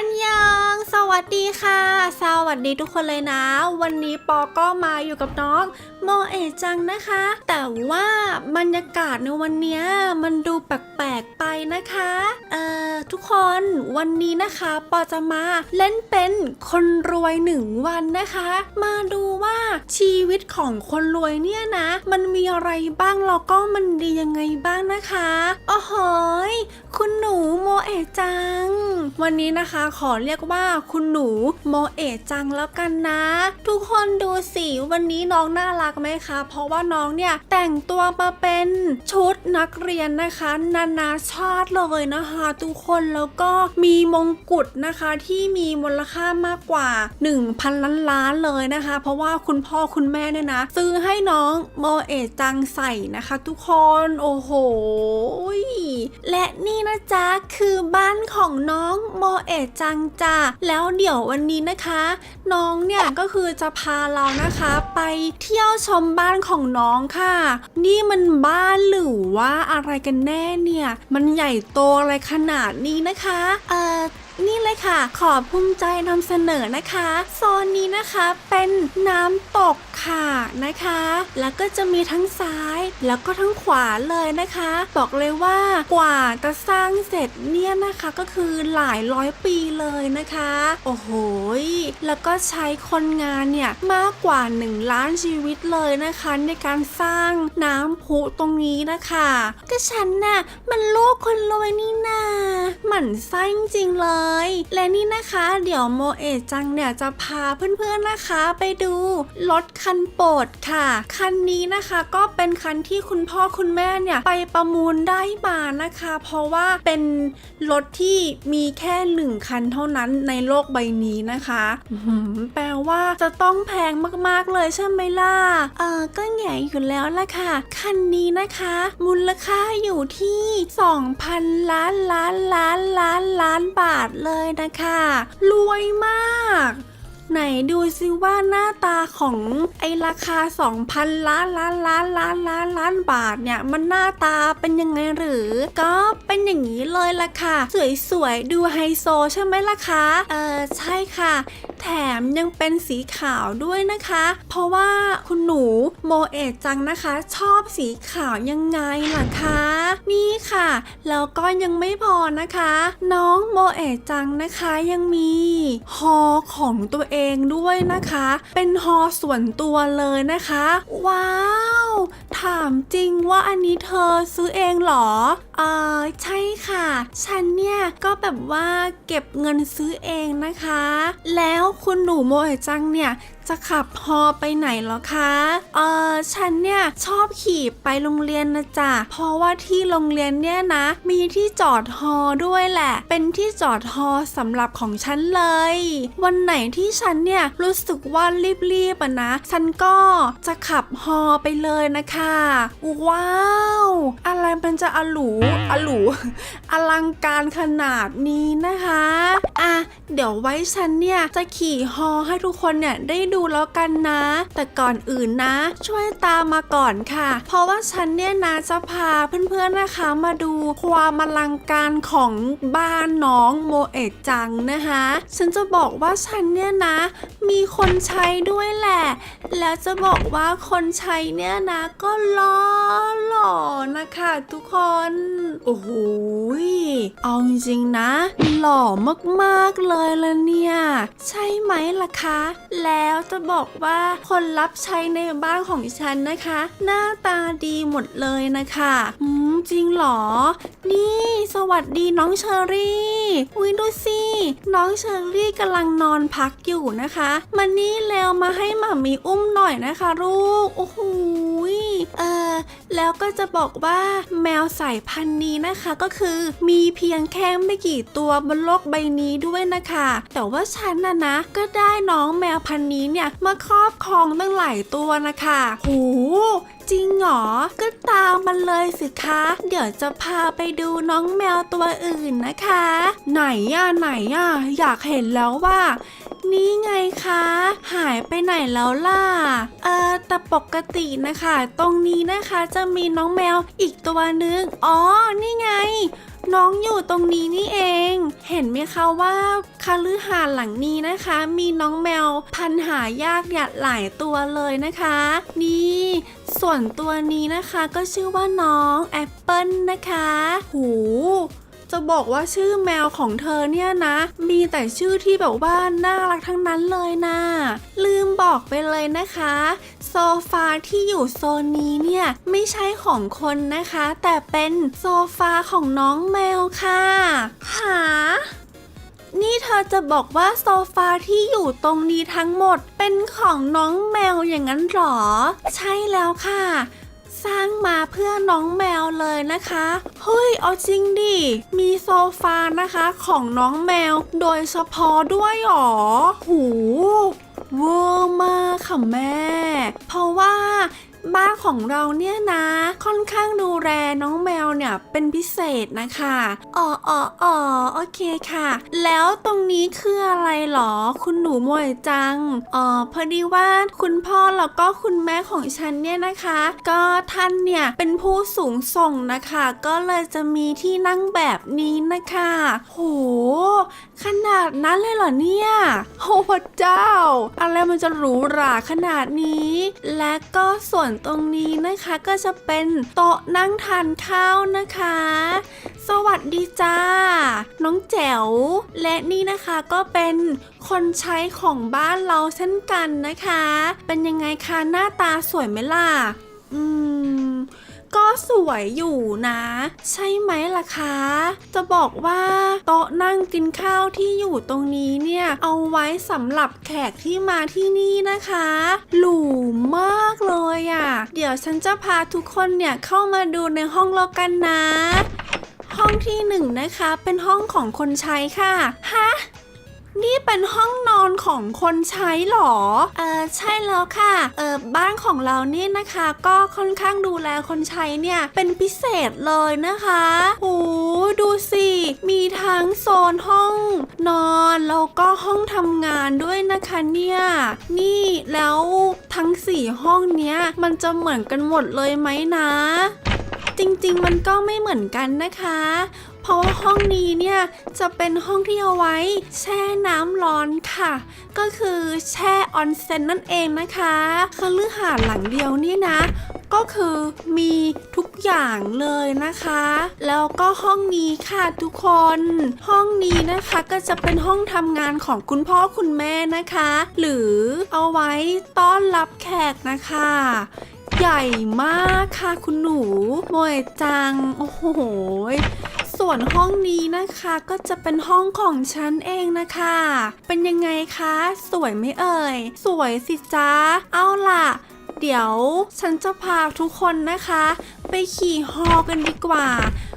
อันยังสวัสดีค่ะ สวัสดีทุกคนเลยนะ วันนี้ปอก็มาอยู่กับน้องโมเอจังนะคะ แต่ว่าบรรยากาศในวันนี้มันดูแปลกๆไปนะคะ เอ่อทุกคนวันนี้นะคะปอจะมาเล่นเป็นคนรวยหนึ่งวันนะคะ มาดูว่าชีวิตของคนรวยเนี่ยนะ มันมีอะไรบ้างแล้วก็มันดียังไงบ้างนะคะโอ้โหคุณหนูโม เอจัง วันนี้นะคะขอเรียกว่าคุณหนูโมเอจังแล้วกันนะ ทุกคนดูสิวันนี้น้องน่ารักไหมคะ เพราะว่าน้องเนี่ยแต่งตัวมาเป็นชุดนักเรียนนะคะ นานาชาติเลยนะคะ ทุกคนแล้วก็มีมงกุฎนะคะที่มีมูลค่ามากกว่า 1,000 ล้านล้านเลยนะคะ เพราะว่าคุณพ่อคุณแม่เนี่ยนะซื้อให้น้องโมเอจังใส่นะคะ ทุกคนโอ้โห และนี่นะจ๊ะคือบ้านของน้องโมเอะจังจ้าแล้วเดี๋ยววันนี้นะคะ น้องเนี่ยก็คือจะพาเรานะคะ ไปเที่ยวชมบ้านของน้องค่ะ นี่มันบ้านหรือว่าอะไรกันแน่เนี่ย มันใหญ่โตอะไรขนาดนี้นะคะ เอ่อ นี่เลยค่ะ ขอภูมิใจนำเสนอนะคะโซนนี้นะคะเป็นน้ำตกค่ะนะคะ แล้วก็จะมีทั้งซ้ายแล้วก็ทั้งขวาเลยนะคะ บอกเลยว่ากว่าจะสร้างเสร็จเนี่ยนะคะก็คือหลายร้อยปีเลยนะคะ โอ้โหแล้วก็ใช้คนงานเนี่ยมากกว่า 1 ล้านชีวิตเลยนะคะ ในการสร้างน้ำพุตรงนี้นะคะ ก็ฉันน่ะมันโลกคนรวยนี่นาหมั่นไส้จริงเลยและนี่นะคะ เดี๋ยวโมเอะจังเนี่ยจะพาเพื่อนๆนะคะ ไปดูรถคันโปรดค่ะ คันนี้นะคะก็เป็นคันที่คุณพ่อคุณแม่เนี่ยไปประมูลได้มานะคะ เพราะว่าเป็นรถที่มีแค่หนึ่งคันเท่านั้นในโลกใบนี้นะคะหือแปลว่าจะต้องแพงมากๆเลยใช่ไหมล่ะเออก็แง่อยู่แล้วล่ะค่ะ คันนี้นะคะ มูลค่าอยู่ที่ 2,000 ล้านล้านล้านล้านล้านบาทเลยนะคะ รวยมาก ไหนดูซิว่าหน้าตาของไอราคา 2,000 ล้านล้านล้านล้านล้านล้านบาทเนี่ยมันหน้าตาเป็นยังไงหรือ ก็เป็นอย่างนี้เลยล่ะค่ะ สวยๆ ดูไฮโซใช่ไหมล่ะคะ เออใช่ค่ะ แถมยังเป็นสีขาวด้วยนะคะ เพราะว่าคุณหนูโมเอะจังนะคะ ชอบสีขาวยังไงล่ะคะ นี่ค่ะ แล้วก็ยังไม่พอนะคะ น้องโมเอะจังนะคะยังมีฮอของตัวเองด้วยนะคะ เป็นฮอส่วนตัวเลยนะคะ ว้าว ถามจริงว่าอันนี้เธอซื้อเองหรอเออใช่ค่ะ ฉันเนี่ยก็แบบว่าเก็บเงินซื้อเองนะคะ แล้วคุณหนูโมเอะจังเนี่ย จะขับฮอไปไหนหรอคะ เออฉันเนี่ยชอบขี่ไปโรงเรียนนะจ๊ะ เพราะว่าที่โรงเรียนเนี่ยนะ มีที่จอดฮอด้วยแหละ เป็นที่จอดฮอสำหรับของฉันเลย วันไหนที่ฉันเนี่ยรู้สึกว่ารีบๆอะนะ ฉันก็จะขับฮอไปเลยนะคะ ว้าว อะไรมันจะอลูอลูอลังการขนาดนี้นะคะ อะ เดี๋ยวไว้ฉันเนี่ยจะขี่ฮอให้ทุกคนเนี่ยได้ดููแล้วกันนะ แต่ก่อนอื่นนะ ช่วยตามมาก่อนค่ะ เพราะว่าฉันเนี่ยนะจะพาเพื่อนๆนะคะมาดูความอลังการของบ้านน้องโมเอะจังนะคะ ฉันจะบอกว่าฉันเนี่ยนะ มีคนใช้ด้วยแหละ แล้วจะบอกว่าคนใช้เนี่ยนะก็ล้อหล่อนะคะทุกคน โอ้โหเอาจริงๆนะ หล่อมากๆเลยละเนี่ย ใช่ไหมล่ะคะ แล้วจะบอกว่าคนรับใช้ในบ้านของฉันนะคะ หน้าตาดีหมดเลยนะคะอืมจริงเหรอ นี่ สวัสดีน้องเชอรี่อุ้ยดูสิน้องเชอรี่กำลังนอนพักอยู่นะคะ มานี่แล้วมาให้หมามีอุ้มหน่อยนะคะลูก โอ้โหย เออแล้วก็จะบอกว่าแมวสายพันธุ์นี้นะคะก็คือมีเพียงแค่ไม่กี่ตัวบนโลกใบนี้ด้วยนะคะ แต่ว่าฉันน่ะนะ ก็ได้น้องแมวพันธุ์นี้เนี่ยมาครอบครองตั้งหลายตัวนะคะโหจริงเหรอ ก็ตามมันเลยสิคะ เดี๋ยวจะพาไปดูน้องแมวตัวอื่นนะคะ ไหนอะไหนอะอยากเห็นแล้วว่า นี่ไงคะ หายไปไหนแล้วล่ะ เออแต่ปกตินะคะ ตรงนี้นะคะจะมีน้องแมวอีกตัวนึง อ๋อ นี่ไง น้องอยู่ตรงนี้นี่เอง เห็นไหมคะว่าคาลือหาร์หลังนี้นะคะ มีน้องแมวพันหายากเนี่ยหลายตัวเลยนะคะ นี่ส่วนตัวนี้นะคะก็ชื่อว่าน้องแอปเปิลนะคะ หู จะบอกว่าชื่อแมวของเธอเนี่ยนะ มีแต่ชื่อที่แบบว่าน่ารักทั้งนั้นเลยนะลืมบอกไปเลยนะคะ โซฟาที่อยู่โซนนี้เนี่ยไม่ใช่ของคนนะคะ แต่เป็นโซฟาของน้องแมวค่ะหานี่เธอจะบอกว่าโซฟาที่อยู่ตรงนี้ทั้งหมดเป็นของน้องแมวอย่างนั้นหรอ ใช่แล้วค่ะ สร้างมาเพื่อน้องแมวเลยนะคะเฮ้ยเอาจริงดิ มีโซฟานะคะของน้องแมวโดยเฉพาะด้วยหรอ หูเวอร์มากค่ะแม่ เพราะว่า บ้านของเราเนี่ยนะ ค่อนข้างดูแลน้องแมวเนี่ยเป็นพิเศษนะคะอ๋ออ๋ออ๋อโอเคค่ะ แล้วตรงนี้คืออะไรหรอ คุณหนูมวยจังอ๋อพอดีว่าคุณพ่อแล้วก็คุณแม่ของฉันเนี่ยนะคะ ก็ท่านเนี่ยเป็นผู้สูงส่งนะคะ ก็เลยจะมีที่นั่งแบบนี้นะคะ โห ขนาดนั้นเลยเหรอเนี่ยโอ้พระเจ้า อะไรมันจะหรูหราขนาดนี้ และก็ส่วนตรงนี้นะคะก็จะเป็นโต๊ะนั่งทานข้าวนะคะ สวัสดีจ้า น้องแจ๋ว และนี่นะคะก็เป็นคนใช้ของบ้านเราเช่นกันนะคะ เป็นยังไงคะหน้าตาสวยไหมล่ะ อืม ก็สวยอยู่นะ ใช่ไหมล่ะคะ จะบอกว่าโต๊ะนั่งกินข้าวที่อยู่ตรงนี้เนี่ย เอาไว้สำหรับแขกที่มาที่นี่นะคะหรูมากเลยอะ่ะ เดี๋ยวฉันจะพาทุกคนเนี่ยเข้ามาดูในห้องแล้วกันนะ ห้องที่หนึ่งนะคะ เป็นห้องของคนใช้ค่ะ ฮะ นี่เป็นห้องนอนของคนใช้หรอ เออใช่แล้วค่ะ เออบ้านของเราเนี่ยนะคะ ก็ค่อนข้างดูแลคนใช้เนี่ยเป็นพิเศษเลยนะคะโอ้ดูสิ มีทั้งโซนห้องนอนแล้วก็ห้องทำงานด้วยนะคะเนี่ย นี่แล้วทั้งสี่ห้องเนี้ยมันจะเหมือนกันหมดเลยไหมนะจริงๆ มันก็ไม่เหมือนกันนะคะ ราะว่าห้องนี้เนี่ยจะเป็นห้องที่เอาไว้แช่น้ำร้อนค่ะ ก็คือแช่ออนเซ็นนั่นเองนะคะคฤหาสน์หลังเดียวนี่นะ ก็คือมีทุกอย่างเลยนะคะ แล้วก็ห้องนี้ค่ะทุกคน ห้องนี้นะคะก็จะเป็นห้องทำงานของคุณพ่อคุณแม่นะคะ หรือเอาไว้ต้อนรับแขกนะคะใหญ่มากค่ะคุณหนูโมยจัง โอ้โห ส่วนห้องนี้นะคะก็จะเป็นห้องของฉันเองนะคะ เป็นยังไงคะ สวยไหมเอ่ย สวยสิจ้าเอาล่ะ เดี๋ยวฉันจะพาทุกคนนะคะ ไปขี่ฮอกันดีกว่า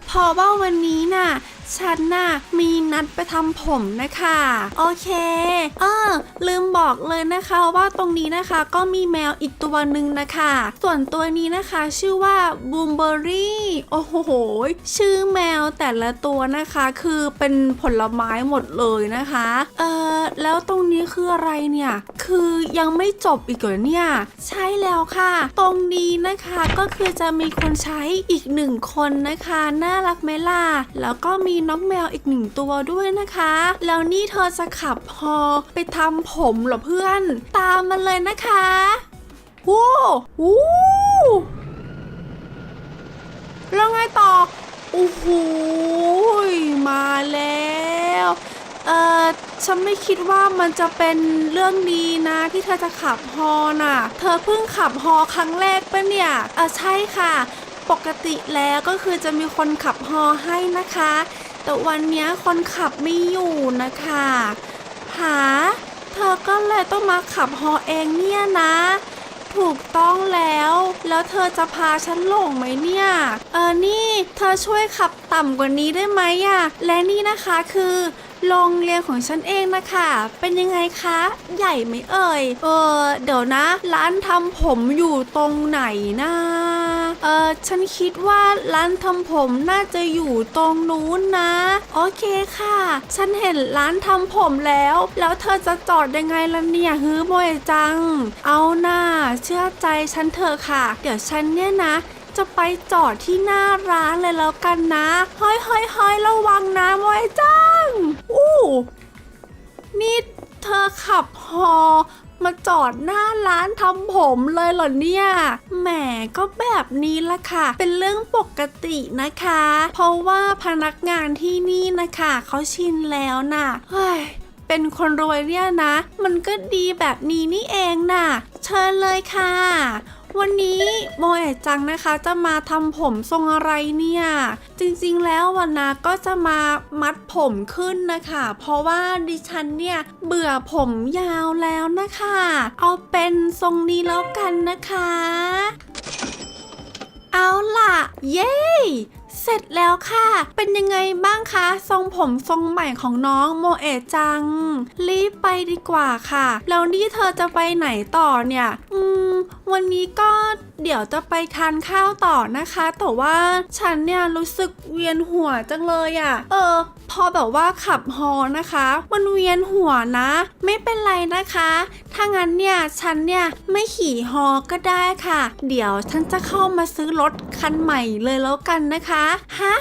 เพราะว่าวันนี้น่ะ ฉันน่ะมีนัดไปทำผมนะคะ โอเค เออ ลืมบอกเลยนะคะว่าตรงนี้นะคะก็มีแมวอีกตัวหนึ่งนะคะ ส่วนตัวนี้นะคะชื่อว่าบูมเบอรี่โอ้โหชื่อแมวแต่ละตัวนะคะคือเป็นผลไม้หมดเลยนะคะ เออแล้วตรงนี้คืออะไรเนี่ย คือยังไม่จบอีกเหรอเนี่ย ใช่แล้วค่ะ ตรงนี้นะคะก็คือจะมีคนใช้อีกหนึ่งคนนะคะ น่ารักไหมล่ะแล้วก็มีน้องแมวอีกหนึ่งตัวด้วยนะคะ แล้วนี่เธอจะขับฮอไปทำผมเหรอเพื่อน ตามมันเลยนะคะว้าววู้แล้วไงต่อโอ้โหมาแล้ว เออฉันไม่คิดว่ามันจะเป็นเรื่องดีนะที่เธอจะขับฮอน่ะ เธอเพิ่งขับฮอครั้งแรกปะเนี่ยเออใช่ค่ะ ปกติแล้วก็คือจะมีคนขับฮอให้นะคะ แต่วันนี้คนขับไม่อยู่นะคะหาเธอก็เลยต้องมาขับฮอเองเนี่ยนะ ถูกต้องแล้ว แล้วเธอจะพาฉันหลงไหมเนี่ย เออนี่ เธอช่วยขับต่ำกว่านี้ได้ไหมอะและนี่นะคะคือ โรงเรียนของฉันเองนะคะ เป็นยังไงคะ ใหญ่ไหมเอ่ย เออ เดี๋ยวนะ ร้านทำผมอยู่ตรงไหนนะเออฉันคิดว่าร้านทำผมน่าจะอยู่ตรงนู้นนะ โอเคค่ะ ฉันเห็นร้านทำผมแล้ว แล้วเธอจะจอดยังไงล่ะเนี่ยฮื้อโมยจัง เอาหน้าเชื่อใจฉันเถอะค่ะ เดี๋ยวฉันเนี่ยนะจะไปจอดที่หน้าร้านเลยแล้วกันนะเฮ้ยเฮ้ยเฮ้ยระวังนะโมเอะจัง อู้นี่เธอขับฮอมาจอดหน้าร้านทำผมเลยเหรอเนี่ย แหมก็แบบนี้ละค่ะ เป็นเรื่องปกตินะคะ เพราะว่าพนักงานที่นี่นะคะเขาชินแล้วน่ะ เฮ้ย เป็นคนรวยเนี่ยนะ มันก็ดีแบบนี้นี่เองน่ะ เชิญเลยค่ะ วันนี้โมเอะจังนะคะจะมาทำผมทรงอะไรเนี่ย จริงๆแล้ววันนาก็จะมามัดผมขึ้นนะคะ เพราะว่าดิฉันเนี่ยเบื่อผมยาวแล้วนะคะ เอาเป็นทรงนี้แล้วกันนะคะ เอาล่ะ เย้ เสร็จแล้วค่ะ เป็นยังไงบ้างคะ ทรงผมทรงใหม่ของน้องโมเอะจัง รีบไปดีกว่าค่ะ แล้วนี่เธอจะไปไหนต่อเนี่ย อืม วันนี้ก็เดี๋ยวจะไปทานข้าวต่อนะคะ แต่ว่าฉันเนี่ยรู้สึกเวียนหัวจังเลยอะ่ะ เออ พอแบบว่าขับฮอนะคะ มันเวียนหัวนะ ไม่เป็นไรนะคะ ถ้างั้นเนี่ยฉันเนี่ยไม่ขี่ฮอก็ได้ค่ะ เดี๋ยวฉันจะเข้ามาซื้อรถคันใหม่เลยแล้วกันนะคะ ฮะ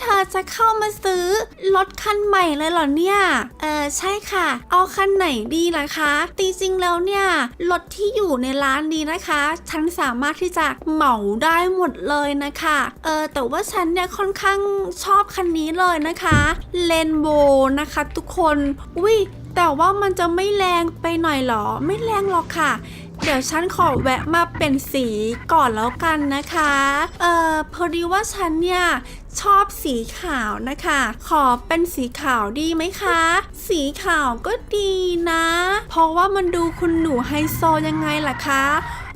เธอจะเข้ามาซื้อรถคันใหม่เลยเหรอเนี่ย เออใช่ค่ะ เอาคันไหนดีล่ะคะจริงๆแล้วเนี่ยรถที่อยู่ในร้านนี้นะคะ ฉันสามารถที่จะเหมาได้หมดเลยนะคะ เออแต่ว่าฉันเนี่ยค่อนข้างชอบคันนี้เลยนะคะเลนโบนะคะทุกคนอุ้ยแต่ว่ามันจะไม่แรงไปหน่อยเหรอ ไม่แรงหรอกค่ะ เดี๋ยวฉันขอแวะมาเป็นสีก่อนแล้วกันนะคะ เออ พอดีว่าฉันเนี่ยชอบสีขาวนะคะ ขอเป็นสีขาวดีไหมคะ สีขาวก็ดีนะ เพราะว่ามันดูคุณหนูไฮโซยังไงล่ะคะ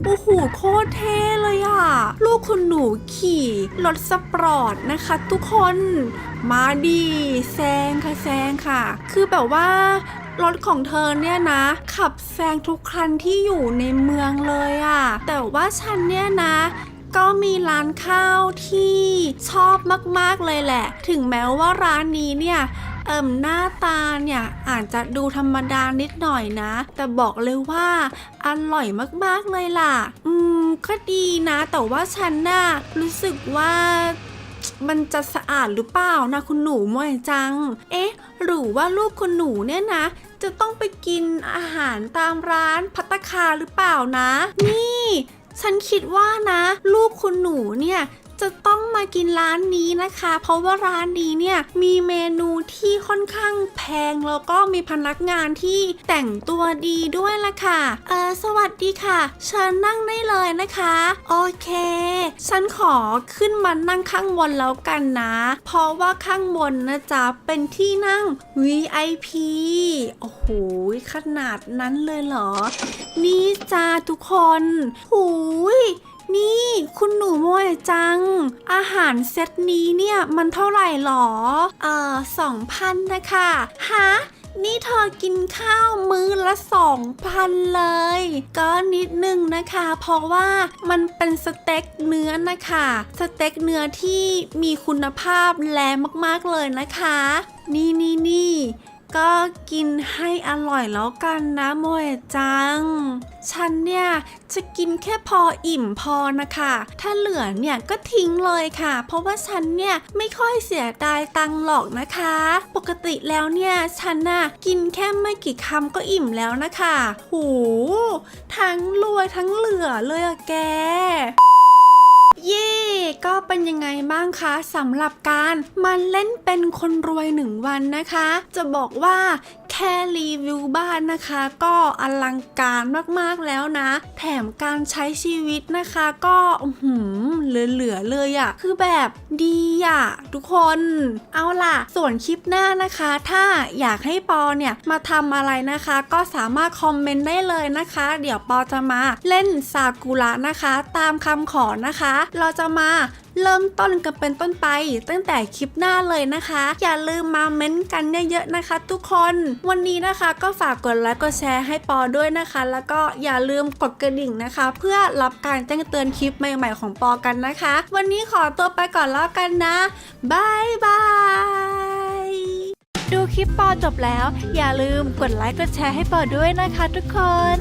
โอ้โหโคตรเท่เลยอะลูกคุณหนูขี่รถสปอร์ตนะคะ ทุกคนมาดีแซงค่ะแซงค่ะ คือแบบว่ารถของเธอเนี่ยนะ ขับแซงทุกคันที่อยู่ในเมืองเลยอะแต่ว่าฉันเนี่ยนะ ก็มีร้านข้าวที่ชอบมากๆเลยแหละ ถึงแม้ว่าร้านนี้เนี่ยเอิ่มหน้าตาเนี่ยอาจจะดูธรรมดานิดหน่อยนะ แต่บอกเลยว่าอร่อยมากๆเลยล่ะ อืมก็ดีนะ แต่ว่าฉันน่ะรู้สึกว่ามันจะสะอาดหรือเปล่านะคุณหนูมวยจัง เอ๊ะ หรือว่าลูกคุณหนูเนี่ยนะ จะต้องไปกินอาหารตามร้านพัตคาหรือเปล่านะ นี่ ฉันคิดว่านะลูกคุณหนูเนี่ย จะต้องมากินร้านนี้นะคะ เพราะว่าร้านนี้เนี่ยมีเมนูที่ค่อนข้างแพงแล้วก็มีพนักงานที่แต่งตัวดีด้วยล่ะค่ะเออสวัสดีค่ะเชิญนั่งได้เลยนะคะโอเค ฉันขอขึ้นมานั่งข้างบนแล้วกันนะ เพราะว่าข้างบนนะจ๊ะเป็นที่นั่ง VIP โอ้โหขนาดนั้นเลยเหรอ นี่จ้าทุกคนหูย นี่คุณหนูมวยจัง อาหารเซตนี้เนี่ยมันเท่าไหร่หรอ เอ่อสองพันนะคะฮะนี่เธอกินข้าวมื้อละสองพันเลย ก็นิดนึงนะคะ เพราะว่ามันเป็นสเต็กเนื้อนะคะ สเต็กเนื้อที่มีคุณภาพแรงมากๆเลยนะคะ นี่นี่นี่ ก็กินให้อร่อยแล้วกันนะโมเอะจัง ฉันเนี่ยจะกินแค่พออิ่มพอนะคะ ถ้าเหลือเนี่ยก็ทิ้งเลยค่ะ เพราะว่าฉันเนี่ยไม่ค่อยเสียดายตังหรอกนะคะ ปกติแล้วเนี่ยฉันน่ะกินแค่ไม่กี่คำก็อิ่มแล้วนะคะ หู ทั้งรวยทั้งเหลือเลยอะแก เย่ก็เป็นยังไงบ้างคะสำหรับการมาเล่นเป็นคนรวยหนึ่งวันนะคะ จะบอกว่า ค่รีวิวบ้านนะคะ ก็อลังการมากๆแล้วนะ แถมการใช้ชีวิตนะคะ ก็หือเหลือๆเลยอะคือแบบดีอะ่ะทุกคน เอาล่ะ ส่วนคลิปหน้านะคะ ถ้าอยากให้ปอเนี่ยมาทำอะไรนะคะ ก็สามารถคอมเมนต์ได้เลยนะคะ เดี๋ยวปอจะมาเล่นซากุระนะคะ ตามคำขอนะคะ เราจะมา เริ่มต้นกันเป็นต้นไป ตั้งแต่คลิปหน้าเลยนะคะ อย่าลืมมาเม้นต์กันเยอะๆนะคะ ทุกคน วันนี้นะคะก็ฝากกดไลค์กดแชร์ให้ปอด้วยนะคะ แล้วก็อย่าลืมกดกระดิ่งนะคะ เพื่อรับการแจ้งเตือนคลิปใหม่ ๆ ของปอกันนะคะ วันนี้ขอตัวไปก่อนแล้วกันนะบายบายดูคลิปปอจบแล้ว อย่าลืมกดไลค์กดแชร์ให้ปอด้วยนะคะ ทุกคน